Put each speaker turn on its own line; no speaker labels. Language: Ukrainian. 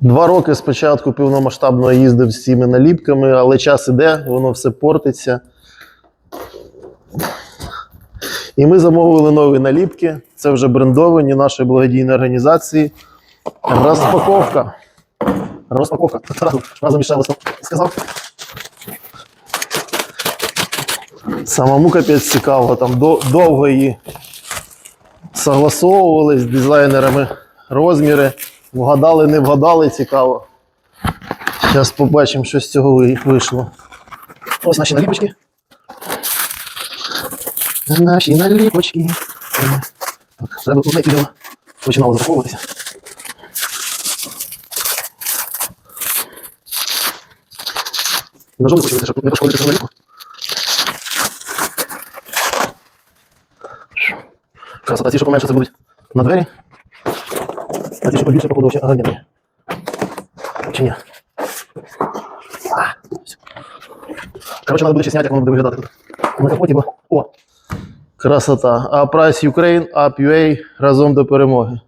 Два роки спочатку повномасштабно їздив з цими наліпками, але час іде, воно все портиться. І ми замовили нові наліпки. Це вже брендовані нашої благодійної організації. Розпаковка. Розпаковка. Разом, разом сказав. Самому капець цікаво, там довго її согласовували з дизайнерами розміри. Вгадали, не вгадали, цікаво. Зараз побачимо, що з цього вийшло. Ось наші наліпочки. Наші наліпочки. Треба одне відео починало запаковуватися. Ножом закусити, щоб не пошкодити цю. Красота, ті, що поменше, це будуть на двері. А ті, що побільше, походу, ще ганяти. Чи ні? А, все. Коротше, треба буде ще зняти, як воно буде. На капоті, бо... О! Красота. А Price Ukraine, Up UA разом до перемоги.